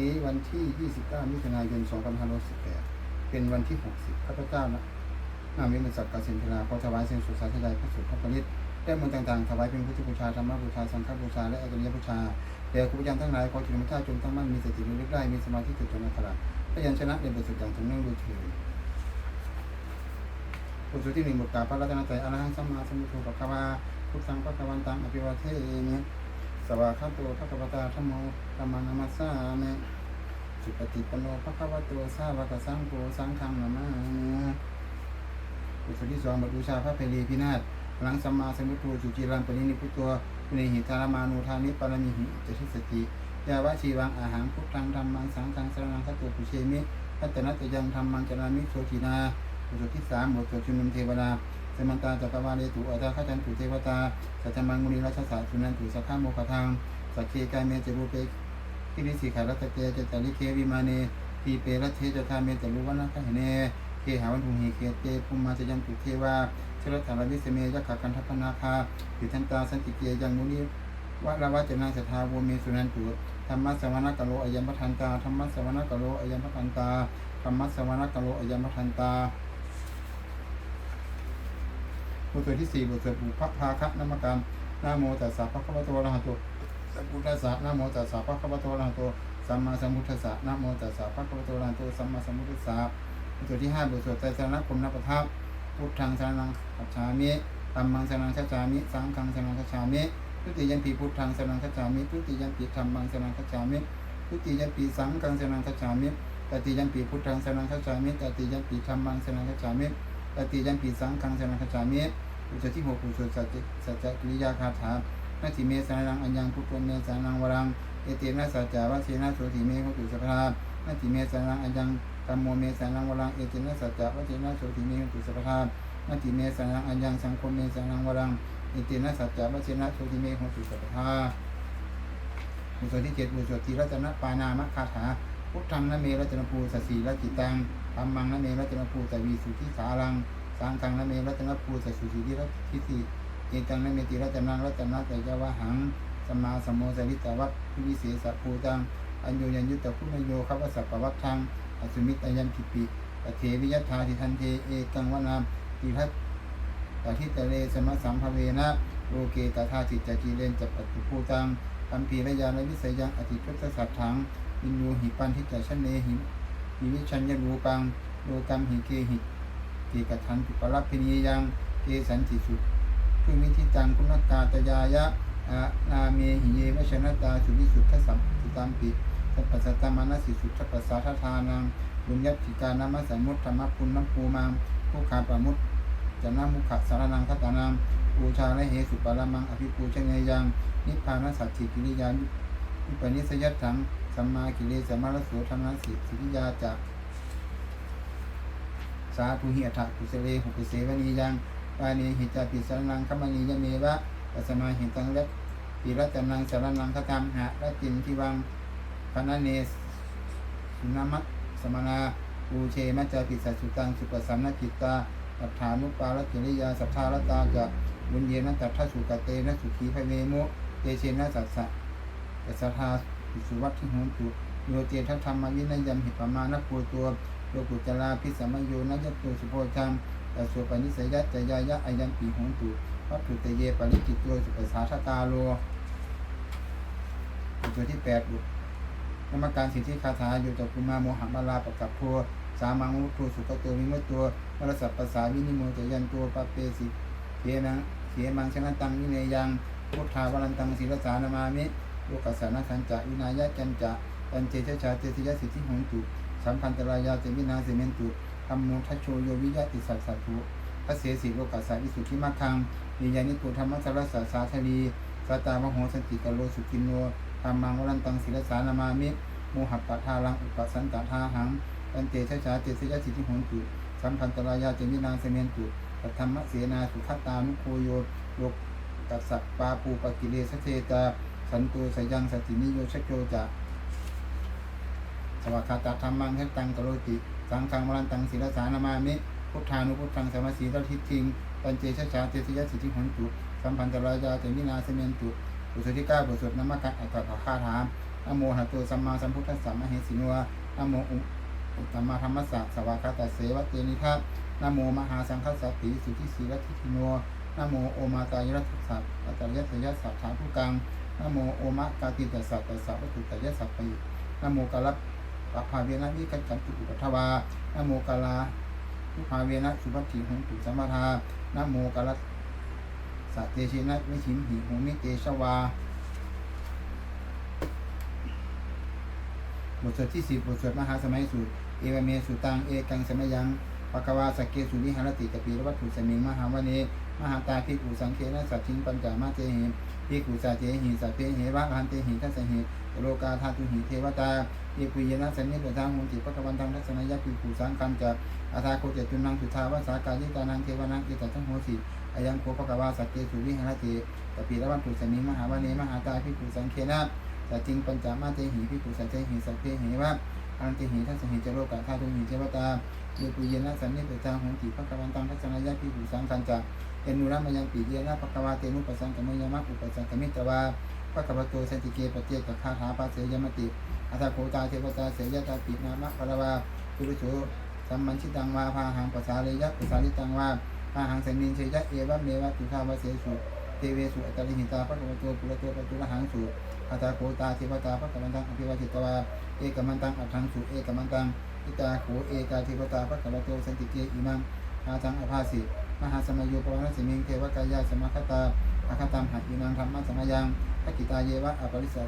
นี้วันที่ 29 มิถุนายน 2518เป็นวันที่ 60 ข้าพเจ้านะนามวิมุตสักกสินทราขอถวายเสียงสุสาธยายพระสุทธปริตได้มนต์ต่างๆ ถวายเป็นพุทธบูชาธรรมบูชา สังฆบูชา และอริยบูชาแด่ครูอาจารย์ทั้งหลายขอจุลมิท่าจงตั้งมั่นมีสติระลึกได้ มีสมาธิจดจ่อในขลักพยัญชนะในบทสุดอย่างถึงเนื่องดูเถิดบทสุดที่หนึ่งบทกาพระรัตนตรัยอรหังสัมมาสัมพุทโธปะคะวาพุทธังปะคะวันตังอภิวาเทมิ สวากขาโตพระกัปตาธรรมโมธรรมานามัสสามิสุปฏิปันโนภะคะวะโตสาวกสังโฆสังฆังนามามิบทที่สองบทบูชาพระเพลีพินาศพลังสัมมาสัมพุทโธสุจิรันปรินิพุตตัวปุเนหิตารมานุทานิปรมิหิจติสติยาวะชีวังอาหารพุทธังธรรมังสังฆังสรนังคัตโตปุเชมิพัตนัตยังธรรมังจรามิโสทินาบทที่สามบทสวดชุมนุมเทวดา สมันตาจักรวาเลตุอัตาขจันตุเทวตาสัจจมังมุนีราชสาสุนันตุสัพพะโมคทังสักเคกายเมจรูเปทิริสิขารัตเตจตาลิเควิมาเนทีเปรัตเทจทาเมจรุวันะคหเนเคหาวันหุงหิเกเตภูมิมาจยันตุเทวาชรตาลวิสเมยขกันทัพนาคาปิทันตาสันติเกยังมุนีวะละวะจนาสทาโวเมสุนันตุธรรมะสวรรกโลอยัมพันตาธรรมะสวรรกโลอยัมพันตาธรรมะสวรรกโลอยัมพันตา บทสวดที่สี่บทสวดบุพภาคะนามการนาโมตัสสะภะคะวะโตอะระหะโตสัมพุทธัสสะนะโมตัสสะภะคะวะโตอะระหะโตสัมมาสัมพุทธัสสะนะโมตัสสะภะคะวะโตอะระหะโตสัมมาสัมพุทธัสสะบทสวดที่ห้าบทสวดไตรสรณคมนับประทัพพุทธังสรณังคัจฉามิธัมมังสรณังคัจฉามิสังฆังสรณังคัจฉามิทุติยัมปีพุทธังสรณังคัจฉามิทุติยัมปีธัมมังสรณังคัจฉามิทุติยัมปีสังฆังสรณังคัจฉามิตติยัมปีพุทธังสรณังคัจฉามิตติยัมปีธัมมังสรณังคัจฉามิ ตติยัมปีสังฆังสรณังคัจามิบทสวดที่หกบทสวดสัจจสัจกิริยาคาถานาทิเมสานังอัญญังพุทโธเมสานังวรังเอเตนะสัจจาวะเสนะโสติเมหุตุสัพพะนาทิเมสานังอัญญังกัมโมเมสานังวรังเอเตนะสัจจาวะเสนะโสติเมหุตุสัพพะนาทิเมสานังอัญญังสังโฆเมสานังวรังเอเตนะสัจจาวะเสนะโสติเมหุตุสัพพะบุตรที่เจ็ดบุตรทีรัตนปานามะคาถาพุทธังนะเมรัตนภูสสีรัจิตัง ธรรมังนะเมรัตนภูสวีสุทิสารังสังฆังนะเมรัตนภูสสุสีรัติสีเอตังนเมติรัตนังรัตนะแต่ยวะหังสมาสมโมสวิตวัตพิวิเศษภูตังอัญโยยัญยุตตะพุนโยคัพสัพปวัตทังอสุมิตยัมปิปิตเทวิยัตถาทิทันเทเอกังวนาติทัตตทิตะเลสมสัมภเวนะโลเกตถาจิตจจีเลนจัปปตุภูตังคัมภีรยานวิสยังอธิทุตสัตถังวินยูหิปันทิจชเนหิ หิวิชัญญรูปังโลกัมหิเกหิเกกทันปิปรัพพินียังเกสันติสุคือมิทิตังคุณกาตยายะอานาเมหิเยวชนตาสุวิสุทธสัมปิตัมปิสัพพสัตตมานัสสิสุทธปัสสาททานังบุญญติกานามัสมุตธรรมปุณณภูมังผู้ขาปะมุตจนามุขสารนังคตตานังปูชาและเหสุปาลมังอภิปูชเนยังนิพพานสัจจิกิริยานุปนิสยัตถัง สัมมากิเลสมารโสธรรมสิสิกิยาจักสาธุเหียถะกุสเลหุกุเสวนียังปานีหิตาปิสรนังขมณียเมวะปัสมาหิตังเล็บปิรัตนังสารนังคตังหะรัตินทิวังพนเนสุนามัสสมนาปูเชมัจจาปิสัสุตังสุปสัมนกิตตาอัฏฐานุปาลกิริยาสัทธารตาจะบุญเยนะตัทสุกเตนะสุขีพเวมุเตเชนะสัสสะปัสสทา สุวัตถิโหนตุโยเจทัธรรมวินัยยมหิปมานะโพตัวโลกุจลาพิสมโยนะยตโตสุโพชังตส่วนปณิสยัตจยายะอายันปีหงตุวัตถุเตเยปริจิตโยสุปสาทกาโลตัวที่แปดบุตรมการสิทธิคาถาอยู่ตกุมาโมหมาลาปกับพัวสามังมุตุสุขตัววิมุตตัววรสัพภาษาวินิโมจยันตัวปะเปสิเขนังเขมังชนะตังวิเนยังพุทธาวรันตังศิรสานามามิ โลกัสสานะขันจะวินายะจันจะตันเจชชาเจติยสิทธิหงตุสัมพันตรายาเจมินาเสเมนตุธรรมโมทัชโชโยวิยะติสัสสะทุพระเสสีโลกัสสะวิสุทธิมัคคังนิยานิโกธรรมสารสาสาธลีสัตตามโหสันติกโลสุกินโนธรรมังวรันตังศิลสานามามิโมหัปปะทาลังอุปสันตทาหังตันเตชะชาเจตสยสิทธิหงตุสัมพันตรายาเจมินาเสเมนตุปัธรรมเสนาสุขตานุโคโยโลกัสสปาปูปกิเลสเทตา สันตุสยังสตินิโยชโจจะสวัสดิ์ธรรมังเฮตังกโรติ สังฆังวรันตังศิลสานามามิพุทธานุพุทธังสมาสีรัทิทิงปัญเจชชาเตสยสิทธิหนตุสัมพันตรายาเตมินาเสเมนตุบทสวดที่เก้าบทสวดนามกันอัตถะคาถานะโมหะโตสัมมาสัมพุทธัสสะมะเหสิโนนะโมอุตตมะธรรมสสะสวากาตเสวะเตนิทัสนโมมหาสังฆสัพพิสุทธิสีรัตถิโนนโมโอมาตายรัตสัพอัตตยัสยสสัพถาภูกัง นโมโอมะกาติตัสสะตัสสะวัตถุตยัสสัพปะยุนโมกาลปปะภาเวนะวิกัจจันตุอุปัฏฐวานโมกาลาทุภาเวนะสุภัตถิหงตุสัมมาทานโมกาลสัตเตชินะวิชิมหิโหมิเตชวาบทสวดที่สิบบทสวดมหาสมัยสูตรเอวเมสุตังเอกังสมัยยังปะกวาสกเกสุนิหารติกปีรวัตถุสมิงมหาวเนมหาตาภิกขุสังเคนะสัจจิงปัญจมาเจหิ ภิกขุสาเจหิสัพเพเหวะอันเตหิทัสสหิโลกาธาตุหิเทวตาเยปุยนะสันนิปทางมุติปะกวันตังทัศนยะภิกขุสังคันจะอาทาโคเจตุนังสุทาวาสากายิตานังเทวนังเอตัทั้งโหสิอายังโคปะกวาสกเกสุนิหารติกปีระวันตุสมิมหาวเนมหาตาภิกขุสังเคนะสัจจิงปัญจมาเตหิพิกขุสัจเจหิสัพเพเหวะอันติหิทัสสหิจโรกะธาตุหิเจวตาเยปุยนะสันนิปตาหงติภควันตังทัศนยะพิกขุสังคันจะ เอนุรัมยังปิเยนะภควาเตนุปสังกมยมะอุปสังกมิตวาภควโตสันติเกปเจกคาถาปาเสยมติอัตโคตาเทวตาเสยตาปินามะภรวาปุริโสสัมมันชิตังวาพาหังปัสสาเลยะปัสสาลิตังวาพาหังสันนินเชยะเอวะเมวะตุทาวะเสสุเทเวสุอัตตลิหิตาภควโตปุระโตปตุระหังสุอาตาโคตาเทวตาพระกมันตังอภิวาทิตวาเอกมันตังอัฏฐังสุเอกมันตังอิตาโขเอกาเทวตาพระกวโตสันติเกอิมังอาทังอภาสิ มหาสมัยโยปวันสิมิงเทวกายาสมคตาอาคตังหัอิมังธรรมะสมัยังภกิตาเยวะอปริสะ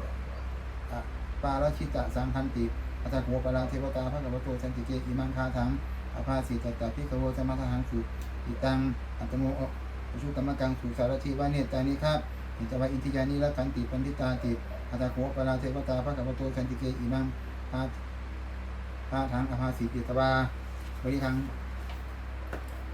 ปาราชิตะสังคันติอัตโขปราเทวตาพระกวโตสันติเกอิมังคาทังอภาสิตตาพิกโวสมัทหังสุอิตังอัตโมชุกรรมะกังสุสารทิวาเนตานิครับอิจวะอินทิยานิละขันติปันติตาติอัตโขปราเทวตาพระกัปโตสันติเกอิมังพาพาทังอภาสีปิตวาบริทัง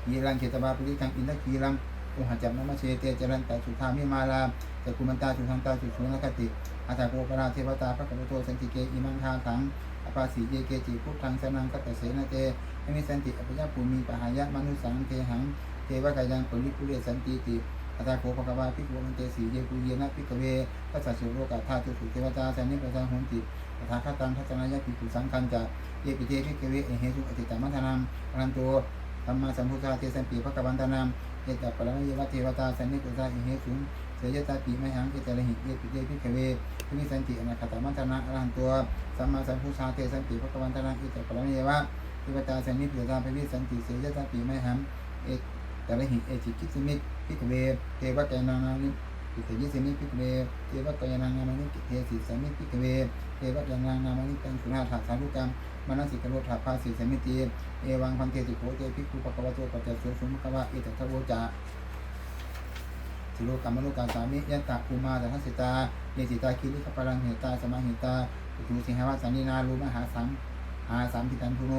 ยีรังเขตวาบริทังอินทกีรังอุหจับนมเชเตจรันตสุธามิมาลาจักุมันตาสุทังตาสุสุนคติอัตโขปราเทวตาพระกัปโตสันติเกอิมังทาทังอภาสีเยเกจิพุทธังสนังกัตเสนาเตให้มีสันติอภิญญาภูมิปหายะมนุสังเทหังเทวกายังปุริปุเรสันติติอัตาโขภควาภิกขุมันเตสีเยปุเยนะภิกเวทัสสะสุโลกาธาตุสุเทวตาสันนิปทาหุนติตถาคตังทัศนายะภิกขุสังคันจะเยปิเตภิกเวเอเหสุอติตามัทนังอรันโต ธรรมาสัมพุทธาเทสันปีภควันตานามเอตปะละมะเยวะเทวตาสันนิปทาเอเหสุเสยตาปีไมหังเอตระหิเยปิเตภิกขเวพิมิสันติอนาคตมัตนังอรันโตสัมมาสัมพุทธาเทสันปีภควันตานามเอตปะละมะเยวะเทวตาสันนิปทาภิวิสันติเสยตาปีไมหังเอแต่ละหิเอจิกิสมิพิกเวเทวะแกนานานิ ปิเตยิสมิพิกเวเทวกายนานานิกิเทสิสมิพิกเวเทวกายนานานิตังสุนาถาสารุกรรมมนสิกโรธาภาสิสมิตีเอวังพันเทติโคเตภิกุปะกวะโตปัจจสุสุมกวะเอตทะโวจาสิโลกรรมนุกาสามิยันตะภูมาตทัสสิตาเยสิตาคิริขปรังเหตาสมาเหตาปุถุสิงหวะสันนินารูมหาสังหาสามทิตันพุโน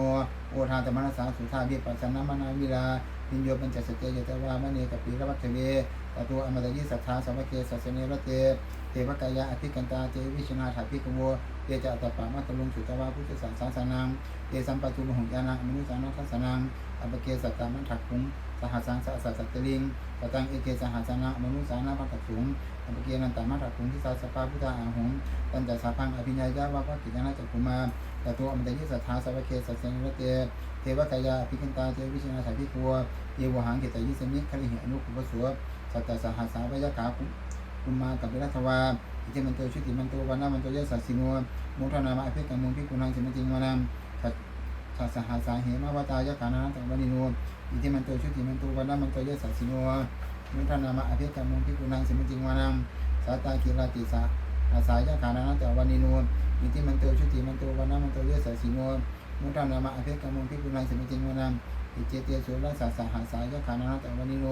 โอทาตมนัสสาสุธาเบียปัสสนามนาวิลา นิโยปัญจสเจยตวามณีกับปีระวัตเวตตัวอมตะยิสัทธาสมเกสัสเนรเตเทวกายะอภิกันตาเจวิชนาถาภิกโวเตจะอัตปามัตลุงสุตวาพุทธสารสาสนังเตสัมปตุมหงยานังมนุสานัทัสนังอปเกสัตตามันถักคุงสหัสังสะสัตตลิงปตังเอเกสหัสนะมนุสานาภัตถุงอปเกนันตามัถักคุงทิสาสภาพุทธาอาหงปัญจสาพังอภิญญายาวะวะกิจนาจักขุมาตตัวอมตะยิสัทธาสมเกสัสเนรเต เทวกายะอภิกันตาเจวิชนาถาภิกโวเยวหังเกตยิสมิคลิหิอนุคุปสัวสัตตสหัสสาวยกาคุคุมากับเบรัตวาอิเจมันโตชุติมันโตวันามันโตยสัสสิโนมุทนามะอภิกังมุงพิกุนังสิมจิงวานามสัสหัสสาเหมาวตายกานาตังวันิโนอิเจมันโตชุติมันโตวันามันโตยสัสสิโนมุทนามะอภิกังมุงพิกุนังสิมจิงวานามสัตตาคิราติสาอาสายยะกานาตังวันิโนอิเจมันโตชุติมันโตวันามันโตยสัสสิโน มุทนามะอภิกังมุงพิกุนังสิมจิงวานามอิเจเตสุรสัสสหาสายขานาตะวันิโน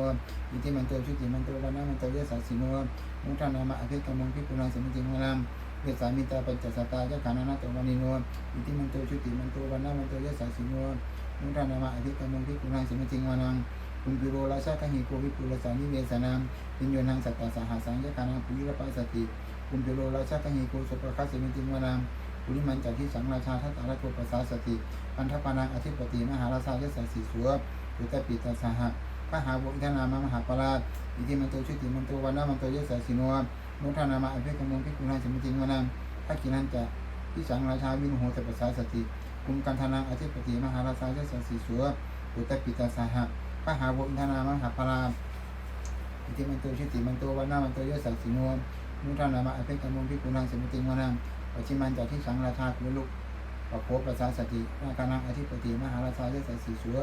อิติมันโตชุติมันโตวันนามันโตเยสัสสิโนมุทานามะอภิกรรมงพิปุนังสมิจิงวานามเวสามิตาปัจจสตายขานาตะวันิโนอิติมันโตชุติมันโตวันนามันโตเยสัสสิโนมุทานามะอภิกรรมงพิปุนังสมิจิงวานามคุมปิโรราชาคหิโกวิปุรสานิเวสนามปิญโยนังสัตตาสหัสังยะขานาปุยิรปัสติคุมปิโรราชาคหิโกสุปคัสสมิจิงวานาม ปุริมันจักที่สังราชาทัตตาระโกปัสสาสติพันธปานังอธิปติมหาราชายสัสสิสัวปุตตปิตาสหะพระหาบุอิทนามมหาปราชอิติมันโตชุติมันโตวันนามันโตเยสสิโนมุทานามะอภิกรมงพิกุณาสมิจิงวนังพทักกินันจะพิสังราชาวินุโหตปัสสาสติกุมกันธนังอธิปติมหาราชาเจสัสสีสัวปุตตปิตาสหะพระหาวุฒนามมหาพรามอิติมันโตชิติมันโตวันนามันโตยสัสสิโนมุทานามะอภิกรรมพิกุณังสมิติงวนัง ปัจจิมันจะที่สังราชาคุณลุกปะโคปัสสาสตินาคานังอธิปติมหาราชาเจสัสสีสัว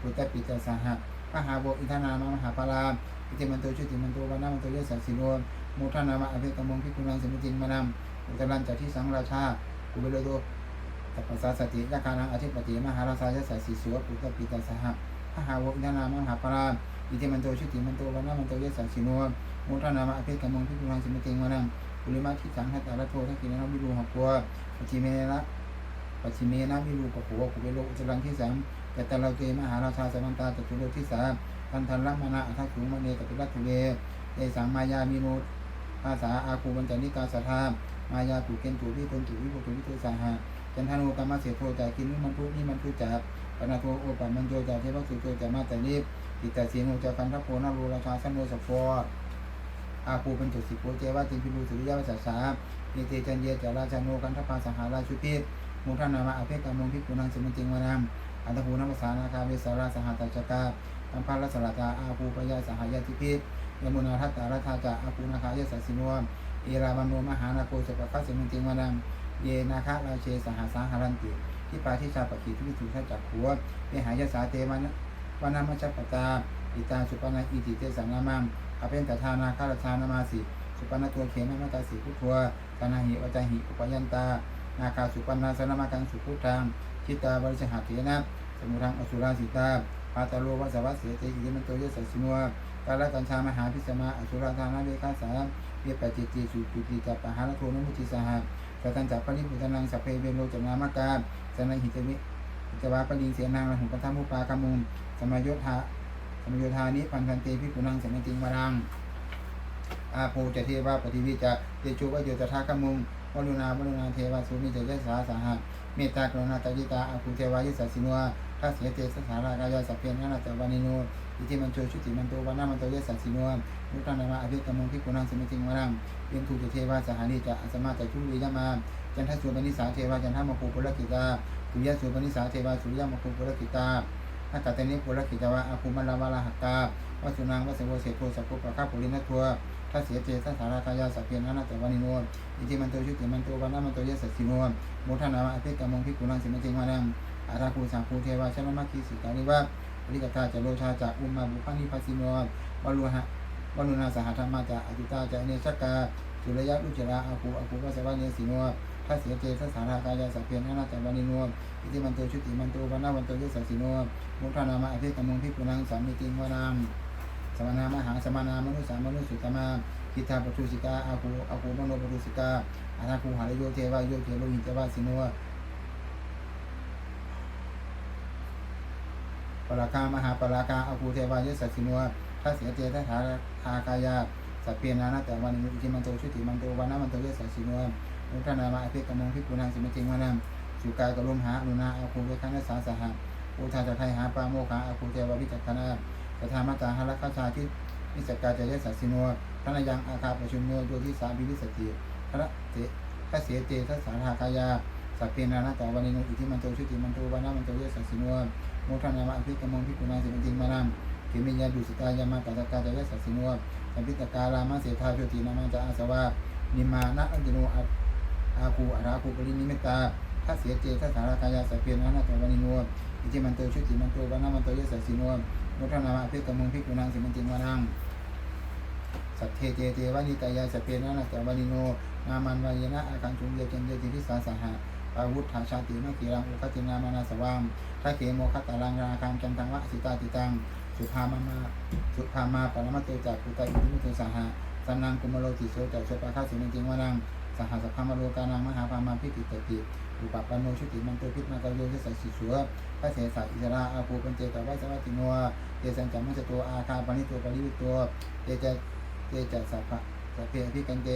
ปุตตปิตาสหะพระหาวุอินทนามมหาพรามอิติมันโตชิติมันโตวันนามันโตยสัสสิโนมุทานามะอภิกรรมพิกุณังสมิติงวานังอุตรันจะที่สังราชากุเบโลโตตปปสสาสติยาคานังอธิปติมหาราชายสสสีสัวปุตตปิตาสหะพหาวกนทนามมหาปราอิติมันโตชุติมันโตวันนามันโตยสัสสิโนมุทานามะอภิกมงพิกุลังสิมติงวานัง ปุริมาทิสังหัตตาลโททักกินนามิรูหักกัวปัจิเมนะปัจิเมนะมิรูปะโขกุเบโลอุจรังที่สามยตตะเลเกมหาราชาสมันตาจตุโลที่สามทันทันลัมมานะอัทักขุมเนตปิรัตถุเวเอสังมายามิโนภาษาอาคูบัญจนิกาสัทธามายาตุเกนตุวิคนตุวิโกตุวิโตสาหะจันทานุกรรมเสียโทจากกินนิมันทุนี่มันทุจากปนาโทโอปัมมันโยจากเทวสุโจจากมาแต่รีบติตาเสียงโอจากคันทัพโพนารูราชาสันโนสฟอร์ อาภูเป็นจุดสิโพเจวาจินพิรูสุริยวัสสาเนเตจันเยจาราชาโนกันทัพพาสหาราชุพิมุทนามาอภิกรรมงพิกุนังสมิจริงวานามอัตภูนัมสานาคาเวสาราสหัตจกาตัมพาลสลาตาอาภูปยาสหายาติพิษยมุนาทัตตารัฐาจาอาภูนาคายสัสินวมเอรามันโนมหานาโกสปะคัสสมิจริงวานามเยนาคะราเชสหาสาหารันติที่ปาทิชาปขีที่วิถุทัจักขัวเปหายาสาเตวันวานามัชปตาอิตาสุปนาอิติเตสังนามัง อเป็นตถานาคาราชานามาสิสุปนาตัวเขนามาตาสิพุทธัวกานาหิวจาหิอุปยันตา นาคาสุปนาสนามากังสุพุทธังชิตาบริสหัตเถนะสมุทังอสุราสิตาปาตาโลวัสวัสเสเตอิริมันโตยสัสสินัวกาลกัญชามหาพิสมาอสุราธานาเวคาสาเยปจิติสุจุติจัปปหารโทนมุติสหะสตันจัปปริปุตนังสัพเพเวโรจนามกาสนัยหิตวิหิตวาปริเสนาระหุปัทมุปากามุมสมโยธา สมโยธานิพันธันเตพิปุนังสมติงวรังอาโพจะเทวาปฏิวิจะเตจุวโยตถาคมุงวลุนาวลุนาเทวาสุมิเจยสาสาหะเมตตากรุณาตายิตาอาภูเทวายิสัสสินัวทัสเสเตสสารากายาสัพเพนานาจวานิโนอิทิมันโชชุติมันโตวานามันโตยสัสสินัวมุตตนามาอภิกรรมงพิปุนังสมติงวรังเพียงทูจเทวาสหานิจะอสมาจะชุลียมาจันทสุปนิสาเทวาจันทมคูปุรกิตาสุยสุปนิสาเทวาสุริยมคูปุรกิตา อากัตนิปุรกิตาวะอาภูมลาวาลาหักตาวสุนังวสโวเสโทสัพพุปะคาปุรินัทัวทัสเสียเจสัสสารากายาสัพเพียนานาตวานิโนอิจิมันโตชุติมันโตวานามันโตเยสัสสิโนโมทนามะอภิกรรมงพิกุลังสิมติมานังอาราคูสังคูเทวาชนมัคคีสิตานิวะปริกตาจะโลชาจะอุมมาบุพานิพัสสิโนวลุหะวลุนาสหธรรมาจะอจุตาจะเนชกาสุรยะลุจระอาคูอาคูวสวะเนสิโน ถ้าเสียเจสสสารากายาสัพเพนานาแต่วานิโนอิติมันโตชุติมันโตวานาวันโตยสัสิโนมุทานามะอภิกรรมงพิกุนังสามิติงวานามสมานามหาสมานามนุสามนุสุตมาคิทาปทุสิกาอาคูอาคูมโนปทุสิกาอาราคูหารโยเทวาโยเทโลหิตวาสิโนปราคามหาปราคาอาคูเทวายสัสิโนถ้าเสียเจสัสสารากายาสัพเพนานาแต่วานิโนอิติมันโตชุติมันโตวานามันโตยสัสสิโน มุทนามาอภิกรรมงพิกุนังสิมจิงวานามสุกายกลมหาอนุนาอาคูเวคันสาสหะอุทาจะไทยหาปาโมขาอาคูเทววิจักขณาสธามาตาหรักขชาทินิสกาจยสัสสิโนทนยังอาคาปชุมโนโยทิสาบิวิสติพระเตพระเสเตทัสสาหากายาสัพเพนานาตาวานิโนอิทิมันโตชุติมันโตวานามันโตเยสัสิโนมุทนามาอภิกรรมงพิกุนังสิมจิงวานามเขมิยาดุสตายามาตตกาจยสัสสิโนสัมพิตกาลามาเสธาโชตินามาจาอาสวานิมานะอัญจโนอั อาคูอาราคูปรินิมิตาถ้าเสียเจถ้าสารากายาสัพเพนานาแต่วานิโนอิจิมันโตชุติมันโตวานามันโตเยสัสสิโนมุทนามาอภิกมงพิกุนังสิมันจิงวานังสัทเทเจเจวานิตายาสพเพนะนะแต่วานิโนนามันวายนะอาการชุมเยจันเยติพิสาสหะอาวุธฐาชาติมะขีรังอุคตินามานาสวามทัเขโมคตารังราคังจันทังวะสิตาติตังสุภามามาสุภามาปรมัตโตจากปุตตะอิมิตุสหะสันนังกุมโลติโสจากโสปะคาสิมันจิงวานัง สหัสพามโลกานังมหาพามาพิติตติอุปปันโนชุติมันโตพิษมากโยยสัสสิสัวพระเสสะอิสราอาภูปัญเจตวัสวัติโนเตสันจัมมัจโตอาคาปณิโตปริวิโตเตจะเตจะสัพพะสัพเพอภิกันเต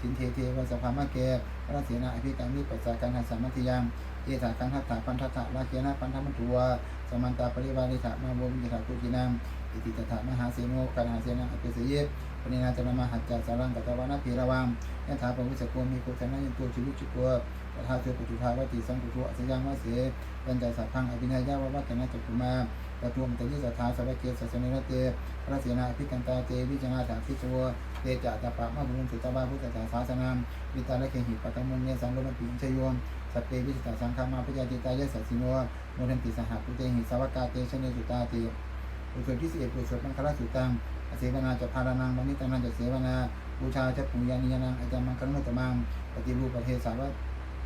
สินเทเทวสัพพามะเกพระเสนาอภิการนิปัสสะกันหัสมัติยังเอถาคังทัตถาปันทัตถะลาเกนะปันธมัตัวสมันตาปริวาริถะมาโวมิถาตุจินังอิติตถามหาเสโนกันหาเสนาอภิเสย ปณินาจนามาหัจจาสารังกัตวานาพีระวังยะถาปวิสโกมีกุศลนัยตัวชีวิตจุกัวตถาเทปุถุภาวติสังกุตุอัสยังวเสปัญจสัพพังอภินัยยะวะวัตนะจักุมาปทุมตยิสัทธาสวะเกสัสเนรเตพระเสนาภิกันตาเตวิจนาถาพิจวเตจะตปะมะบุญสุตบาพุทธศาสนามวิตาละเคหิปะกัมมเนสังโลมปิชโยมสัพเพวิสตสังฆามาพยาติตายะสัสสิโนโมทันติสหปุเตหิสวกาเตชเนสุตาเตอุศที่สิเอ็ดอุศมังคลสุตัง เสวนาจะพารานังมณิตานังจะเสวนาบูชาจะปุญญานิยนังอาจามังคลมุตตมังปฏิรูปประเทศสาว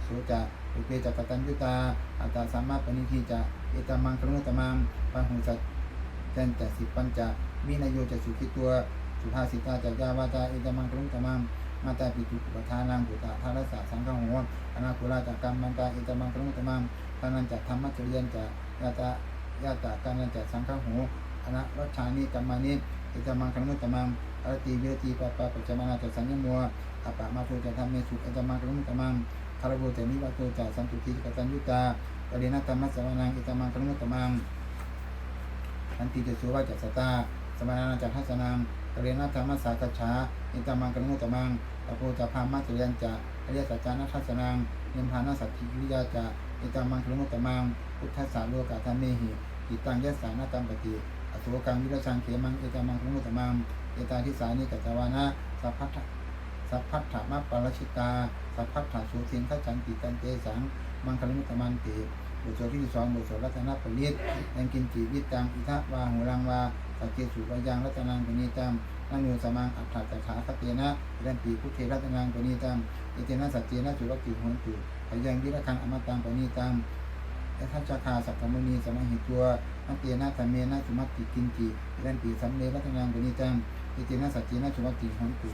โสจะอุเปจักตัญญุตาอัตตาสัมมาปณิทิจะเอตมังคลมุตตมังปะหุสัจจันจะสิปัญจะวินโยจะสุขิตัวสุภาษิตาจักยาวาจาเอตมังคลมุตตมังมาตาปิตุปทานังปุตตาทารสะสังฆโหอนาคุราจักกรรมมันตาเอตมังคลมุตตมังทานันจะธรรมะจริยันจะยาตายาตาการนันจะสังฆโหอนารัชชานิกัมมานิเอตมังคลมุตตมังอรติเวทีปะปะปัจจมานาจะสัญญมัวอปะมาโทจะทำเมสุเอตมังคลมุตตมังคารโบเตนิวาโตจะสันตุทิกตัญยุตาปริณตมัสสวนังเอตมังคลมุตตมังอันติจะสุวาจัสตาสมานาจัทัสนังกเรนะธรรมสากัจฉาอิตามังกนุตมังตะโพจะพามัจยันจะอริยสัจจานัทัสนังยมพานาสัจจิวิยาจะอิตามังกนุตมังพุทธสสาโลกาธรรมเมหิอิตังยัสสานาตัมปติ อสุกังวิรชังเขมัง เอตามังกนุตมังเอตาทิสานิกัจจวานะสัพพัทธสัพพัทธมะปารชิตา สัพพัทธสุทิงขจันติตันเตสัง มังคลมุตมันติบทสวดที่สองบทสวดรัตนปริตยังกินจีวิตังอิทะวาหูรังวาสัจเจสุวายังรัตนังปณิตังนันูสมังอัฏฐตถาคเตนะเรนปีพุทเทรัตนังปณิตังอิเตนะสัจเจนะสุรกิโหนตุพยังวิรคังอมตังปณิตังยทัชคาสัพพมุนีสมัหิตัวนัตเตนะธรรมเมนะสุมัตติกินจิเรนปีสัมเนรัตนังปณิตังอิเตนะสัจเจนะสุรกิโหนตุ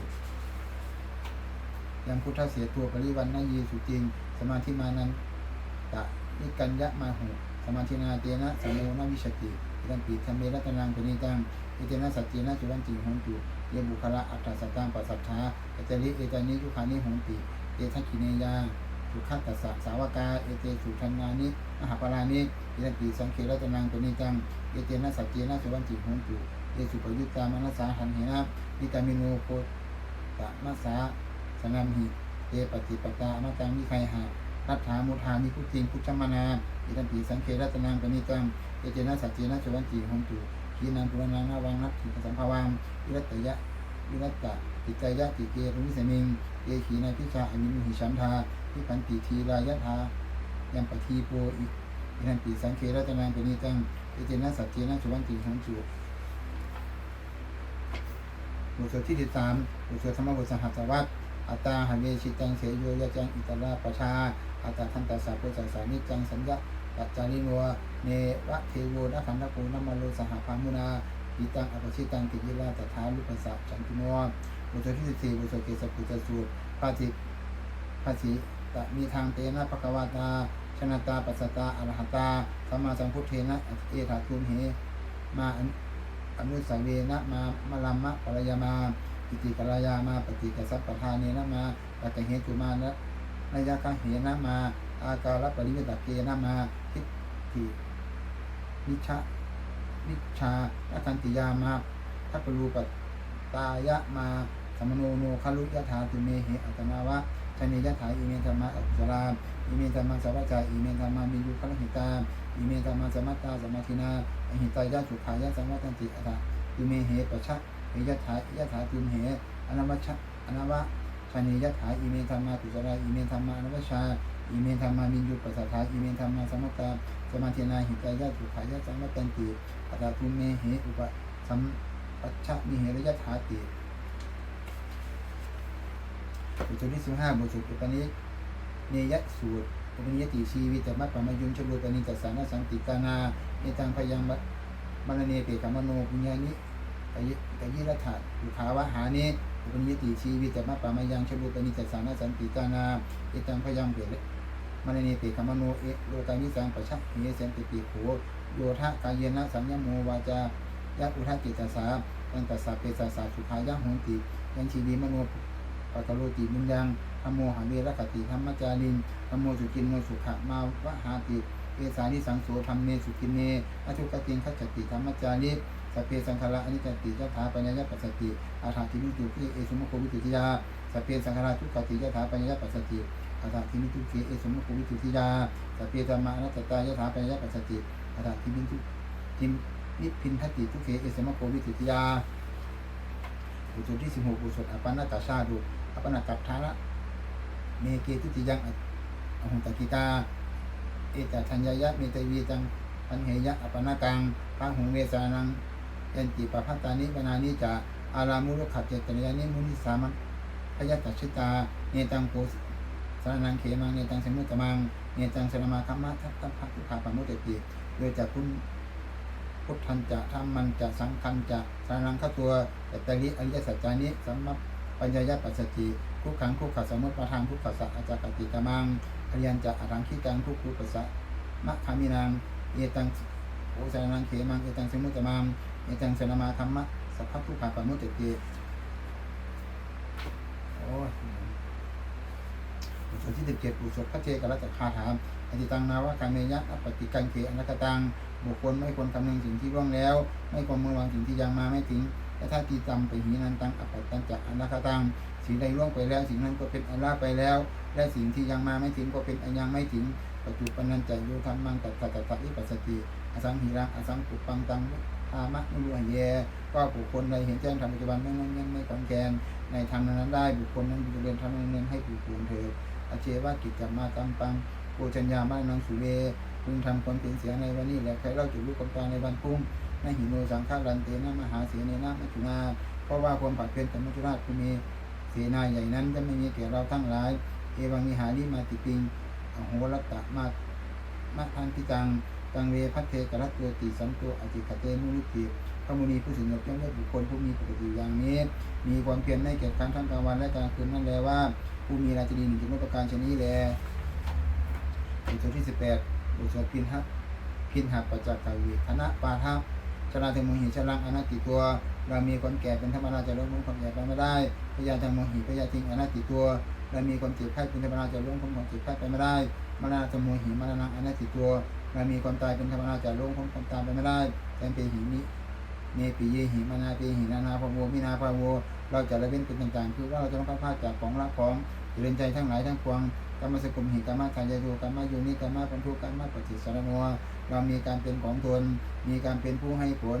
ยังพุทธเสียตัวปริวันนายีสุจริง สมาธิมานันตะนิกัญญะมาหุสมาธินาเตนะสมโมนวิชติรันปีธรรมเมรัตนังปณิตังอิเตนะสัจเจนะจุวัติหงตุเยบุคละอัตถสัตตังปัสสัทธาเอเตลิเอตานิยุคานิหงติเอทัคขิเนยา สุขัตสสะสาวกา เอเตสุทันนานิมหาปรานิอิรันปีสังเครัตนังปณิตัง เอเตนะสัจเจนะจุวันติหงตุเอสุปยุตตามนัสสาหันเหนะวิตามิโนโคตมัสสาสนัมหิเตปฏิปตาอมตังวิไคหารัฐามุทามิพุทิงพุทธมนาอิตัมปีสังเครัตนังปณิตัง เอเจนะสัจเจนะชวันติหงตุขีนังปุรนังนาวังนัตถิสัมภวังวิรัตยะ วิรัตตะติกายะติเกรุมิสมิงเอขีนาพิชาอมิมุหิชันธาพิปันติทีรายะธายัมปทีโปอิอิตัมปีสังเครัตนังปณิตังเอเจนะสัจเจนะชวันติหงตุบทสวดที่สิบสามบทสวดธรรมบทสหัสวัตอัตตาหะเมชิตังเสยโยยะจังอิตราปชาอัตตาทันตาสาพุทธสานิจังสัญญาปัจจานิโนเนวะเทโวนะขันธปูนัมมโลสหพามุนา ปิตังอภิชิตังติยิลาตถาลุปสัจจันติโนบทที่สิบสี่บทเกสปุตตสูตรพระทิพระสิตะมีทางเตนะภควาตาชนะตาปัสสตาอรหัตตาสัมมาสัมพุทเทนะเอถาทุมเหมาอนุสังเวนะมามะลัมมะปรยามาอิติกรายามาปฏิกัสสปทาเนนะมาปะกะเหตุมานะนายกะเหนะมา อาการปริมิตเกนะมาทิฏฐินิชะ นิชาลคันติยามาทัปรูปตายะมาสมโนโนคารุยะถาตุเมเหอัตนาวะชนียะถาอิเมธรรมะอัปสรามอิเมธรรมะสัพพจาอิเมธรรมะมิยุคลหิตาอิเมธรรมะสมัตตาสมาธินาอหิตายะสุขายะสัมวัตันติอัตตตุเมเหปะชะเอยะถายะถาตุมเหอนามัชะอนาวะชานียถาอิเมธรรมาตุสราอิเมธรรมานวชาอิเมธรรมามิยุปัสสทาอิเมธรรมาสมตาสมาธินาหิตายะสุขายะสัมมตันติ อัตตาทุเมเหอุปสัมปัชชะมิเหระยะถาติบทที่สิบห้าบทสุดอุปนิเนยสูตรอุปนิยติชีวิตมัตปมยุนชลุปนิจัสสานะสังติกานาเนตังพยังมรเนเปกามโนปุญญานิกยิกยิรัฐาอุทาวะหานิอุปนิยติชีวิตมาปามายังชลุปนิจัสสานาสันติกานาเอตังพยังเปรมันเนติคามโนเอโลกานิสังปัชชะเฮเสนติปิโข โยทะกายเยนะสัญญโมวาจายะอุทะจิตสาตันตัสสะเปสสาสุขายะโหติยังชีวิมโนปะกะโลติมุญยังธรรมโมหังเวรคติธรรมจารินธรรมโมสุกินโนสุขะมาวะหาติเอสานิสังโสธรรมเมสุกินเนอทุกติงขัจจติธรรมจาริสัพเพสังขารอนิจจติยถาปัญญายปัสสติอาถาทิมิตุกิเอสุมโควิตุติยาสัพเพสังขารทุกขติยถาปัญญายปัสสติอาถาทิมิตุกิเอสุมโควิตุติยาสัพเพธรรมานัตตายถาปัญญายปัสสติ อาถาทิมิตุทิมนิพินทติทุกเขเอสุมโควิตุติยาอุตุที่สิบหกอุสดอปันนตชาดุอปันนกัปทานะเมเกตุติยังอหุตกิตา เอตทัญญายะเมตวีตังปัญเหยะอปันากังพระหงเวสานังยันติปะพัตตานิปนานิจะอารามุรุขัดเจตนยานิมุนิสามัพยตัชชิตา เนตังโพสารนังเขมังเนตังสมุตตมังเนตังสนมาคัมมะทัตตะภะทุกขาปะมุตติ โดยจากคุณพุทธันจะธรรมันจะสังคันจะสารังขตัวแต่ตริอริยสัจจานิสัมมัปปัญญายะปัสสติทุกขังทุกขัสมุปปะทางทุกขสัจอาจากติกามังอริยันจะอรังคิกังทุกขุปัสสะมะขามินังเอตังโอสานังเขมังเอตังสมุตตมังเอตังสนามาธรรมะสัพพะทุกขาปะมุตติโอ้ ยอุศที่สิบเจ็ดอุศพระเจกรัตคาถามอธิตังนาวะกาเมยะอปฏิกังเขอนัตตัง บุคคลไม่ควรคำนึงสิ่งที่ล่วงแล้ว ไม่ควรมือวางสิ่งที่ยังมาไม่ถึงและถ้าตีตำไปหีนันตังอปตังจะอนัตตัง สิ่งใดล่วงไปแล้วสิ่งนั้นก็เป็นอันลาไปแล้ว และสิ่งที่ยังมาไม่ถึงก็เป็นอันยังไม่ถึงปัจจุบันนันจโยธรรมังตัตตะตัตตะอิปัสสติอสังหิรังอสังปุปังตังธามะนุรุหเย ก็บุคคลใดเห็นแจ้งธรรมปัจจุบันไม่งอนเงันไม่ขอนแกนในธรรมนั้นได้บุคคลนั้นจะเรียนทำเงินให้ผู้ควรเถิด อาเชวะกิจจมาตัมปังโกจัญญามานังสุเวพึงทำความเปลี่ยนเสียในวันนี้และใครเล่าจุดลูกความตางในวันพรุ่งนหิโนสังฆารันเตนะมหาเสนนะมัจจุนาเพราะว่าความผัดเพี้ยนของมัจจุราชผู้มีเสนาใหญ่นั้นจะไม่มีแก่เราทั้งหลาย เอวังมิหาริมาติปิงอโหรัตตะมามาทันติจัง ตังเวพัทเทกรัตตัวติสันตัวอติคเตมุนิติพระมุนีผู้สิงห์ย่อมเรียกบุคคลผู้มีปกติอย่างนี้ มีความเพียรไม่เกียจคร้งทั้งกลางวันและกลางคืนนั่นแลว่า ผู้มีราชนีหนึ่งจุดประการชนี้แลอุตที่สิบแปดอุตพินหักพินหักปัจจักาวีธนะปาทะชนะเทมุหิชลังอนัตติตัวเรามีคนแก่เป็นธรรมดาจะล้มความแก่ไปไม่ได้พยาธรรมโมหิพยาทิ้งอนัตติตัวเรามีความเจ็บไข้เป็นธรรมดาจะล้มความเจ็บไข้ไปไม่ได้มรณะธรรมหิมรณะอนัตติตัว เรามีความตายเป็นธรรมดาจะล้มความตายไปไม่ได้แตงเปหิมิเมปิเยหิมานาเปหินานาภโวมินาภโว เราจะละเว้นเป็นต่างๆ คือว่าเราจะต้องพัดพลาดจากของรักของเจริญใจทั้งหลายทั้งปวงกรรมสกุลหิกรรมทายายุกรรมโยนิกรรมปันทุกรรมปฏิสารนัวเรามีการเป็นของตนมีการเป็นผู้ให้ผล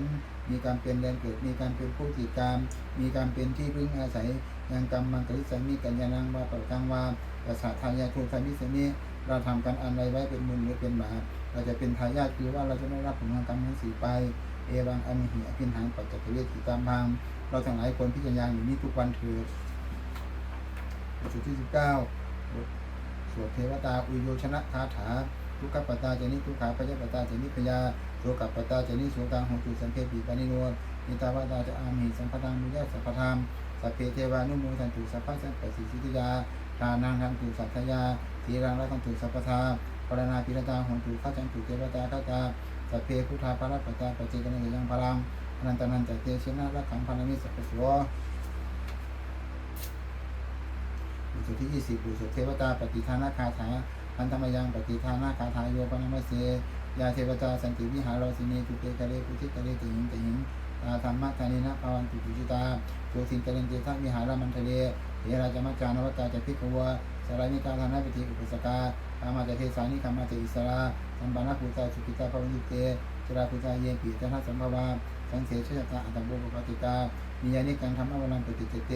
มีการเป็นแรงเกิด มีการเป็นผู้ติดกรรมมีการเป็นที่พึ่งอาศัยยังกรรมมังกริสามีกัญญานังวาปะทังวาปัสสะทายาทุทามิสมิเราทำกันอันใดไว้เป็นบุญหรือเป็นบาป เราจะเป็นทายาทคือว่าเราจะไม่รับผลของกรรมทั้งสีไป เอวังอมิหิอภินหังปัจจเวทิตามพังเราทั้งหลายควรพิจารณาอยู่นี้ทุกวันเถิดบทที่สิบเก้าสวดเทวตาอุโยชนะคาถาทุกขปตาเจนิทุกขาปยปตาเจนิพยาโสกปตาเจนิโสตังหงตุสังเคปีปานิโนนิตาวตาจะอามิสัมปทังมุยะสัพพธรรมสัพเพเทวานุโมทันตุสัพพะสังปสิสิทธิยาทานังทันตุสัทธยาทีรังรักันตุสัพพทา ปรณาปิรตาหงตุข้าจันตุเทวตาข้าตาสัพเพพุทธาภรปตาปเจกนันยังพลังอนันตนันจเตชนะรักขังพานามิสัพสวบุตรที่ยี่สิบบุตรเทวตาปฏิทานาคาถาพันธมยังปฏิทานาคาถาโยปนามเสยาเทวตาสันติวิหารสินีตุเตกะเลปุทิกะเลติหิงติหิงตาธรรมะทานินะภาวันตุตุจิตาโจสินกะเลนเตทะวิหารมันทะเลเฮราจมัจจานวัตตาจะพิกวะสารนิกาธานาปิติอุปสกา ธรรมาจะเทสานิคัมมาจะอิสราสัมปานาภูตาสุกิตาภวันตุเตจราภูตาเยปิจนะสัมภวาสังเสชยตาอัตตโบปปติกามียานิกังธรรมะวรังปฏิเจเต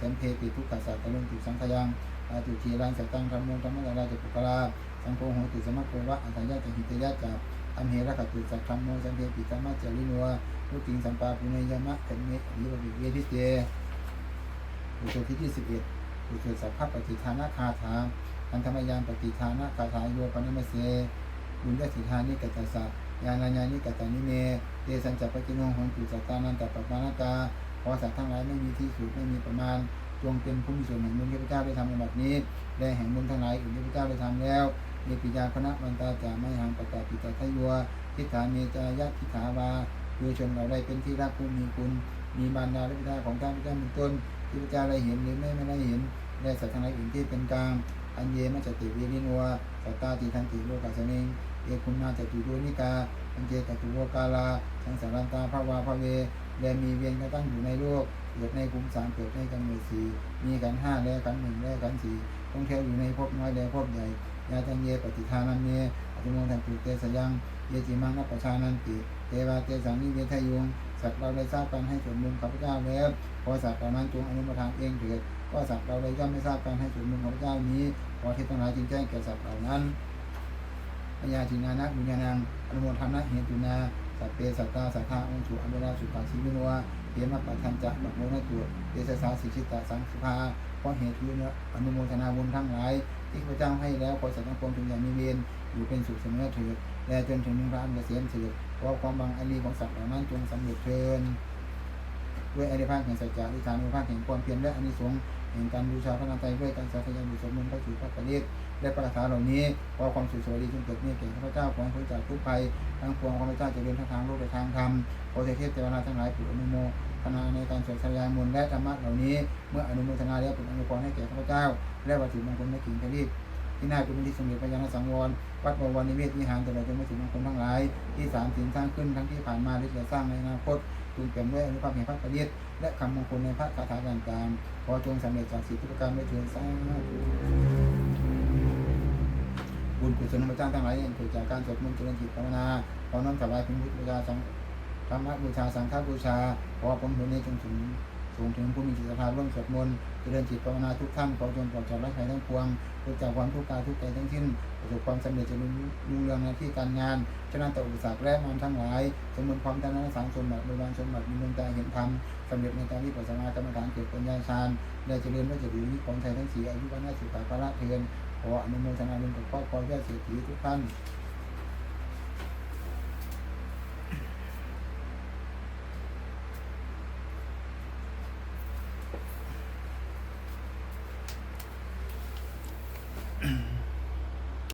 สัมเพปิทุกขสัตตะลุงตุสังขยังอาตุทีรังสัตตังธรรมโมธรรมะราชปุกลาสังโฆโหตุสมัคโควะอัตยะจะหิตยะจับอัมเหระขตุสัตธรรมโมสัมเพปิธรรมะเจริโนวะทุติงสัมปาปุเนยมะเตเมยิววิเวทิเตอุตที่ที่สิบเอ็ดอุตสัพพปฏิทานาคาถา อันธรรมยานปฏิทานาคาถาโยปนมเสบุญญสิทานิกัตตสัยานาญานิกัตานิเมเตสัญจัปปกิโนหงตุสัตตานันตปปานากาขอสัตว์ทั้งหลายไม่มีที่สุดไม่มีประมาณจงเป็นผู้มีส่วนแห่งบุญที่พระเจ้าได้ทำในบัดนี้และแห่งบุญทั้งหลายอื่นที่พระเจ้าได้ทำแล้วเยปิยาคณะวันตาจะไม่หังปตาปิตาทยัวทิฏฐาเมจายะทิฏฐาวาคือชนเราได้เป็นที่รักผู้มีคุณ มีบารดาและบิดาของท่านพระเจ้าเป็นต้นที่พระเจ้าได้เห็นหรือไม่ไม่ได้เห็นและสัตว์ทั้งหลายอื่นที่เป็นกลาง อันเยมัจจติเวริโนัวสัตตาติทันติโลกัสสมิงเตเอคุณนาจตุโยนิกาอันเจตตุโวกาลาสังสารันตาภาวาภเวแลมีเวียนก็ตั้งอยู่ในโลกเกิดในภูมิสามเกิดในกำเนิดสี่มีกันห้าและกันหนึ่งและกันสี่ต้องเที่ยวอยู่ในภพน้อยและภพใหญ่ยาจังเยปฏิทานันเมอติโมทันตุเตสยังเยจิมังนัปปชานันติเทวาเตสังนิเวทยุงสัตว์เราได้ทราบกันให้ส่วนบุญข้าพเจ้าแล้วขอสัตว์เหล่านั้นจงอนุโมทานเองเถิดก็สัตว์เราได้ย่อมไม่ทราบกันให้ส่วนบุญข้าพเจ้านี้ ขอเทพทั้งหลายจึงแจ้งแก่สัตว์เหล่านั้นพยาจินานักบุญญานังอนุโมทนะเหตุนาสัพเพสัตตาสัทธาองค์สุอันเวลาสุปาชีวิโนวาเยมะปัทันจะบักโมนะตัวเตสสาสิชิตตสังสุภาเพราะเหตุคืออนุโมทนาบุญทั้งหลาย ที่พระเจ้าให้แล้วขอสัตว์ทั้งปวงจงอย่ามีเวรอยู่เป็นสุขเสมอเถิดและจนถึงนิพพานเกษมเถิดเพราะความบังอันดีของสัตว์เหล่านั้นจงสำเร็จเถิดด้วยอริภาคแห่งสัจจะวิชานุภาคแห่งความเพียรและอนิสงส์ แห่งการบูชาพระนามไตรด้วยการสาธยายบุญสมบูรณ์พระสุพระปริตและประกาเหล่านี้ขอความสุขสวัสดีจงเกิดมีแก่ข้าพเจ้าขอให้พ้นจากทุกภัยทั้งปวงข้าพเจ้าจะเดินทั้งทางโลกและทางธรรมขอเทพเทวดาทั้งหลายโปรดอนุโมทนาในการสวดสยายมนและธรรมะเหล่านี้ เมื่ออนุโมทนาแล้วเป็นอนุพรให้แก่ข้าพเจ้า และวัตถุมงคลไม่กิ่งผลิตที่น่าจะเป็นที่สมเด็จพระยาณสังวร วัดบวรนิเวศวิหารตลอดจนวัตถุมงคลทั้งหลาย ที่สามสินสร้างขึ้นทั้งที่ผ่านมาและจะสร้างในอนาคต จงเปี่ยมด้วยอนุภาพแห่งพระประดิษฐ์และคำมงคลในพระคาถาต่างๆ ขอจงสำเร็จจากสิทธิประการไม่เถิดสร้างบุญกุศลพระเจ้าทั้งหลายเกิดจากการสวดมนต์เจริญจิตภาวนาขอน้อมถวายเป็นพุทธบูชาสังธรรมบูชาสังฆบูชาขอผลบุญนี้จงถึง สูงถึงผู้มีจิตศรัทธาร่วมสวดมนต์เจริญจิตภาวนาทุกท่านขอจงปลอดจากรักใครทั้งปวงปลดจากความทุกข์กายทุกใจทั้งสิ้นประสบความสำเร็จจริญรุ่งเรืองในที่การงานชนะต่ออุปสรรคและมารทั้งหลาย สมบูรณ์พร้อมทั้งนั้นสารสมบัติบริวารสมบัติมีดวงตาเห็นธรรมสำเร็จในการที่ปัสสาวะกรรมฐานเกิดปัญญาฌานและเจริญว่าจะดีนี้ของไทยทั้งสี่อายุวันนาสุขภาระเทินขออนุโมทนาบุญกับครอบครัวญาติเศรษฐีทุกท่าน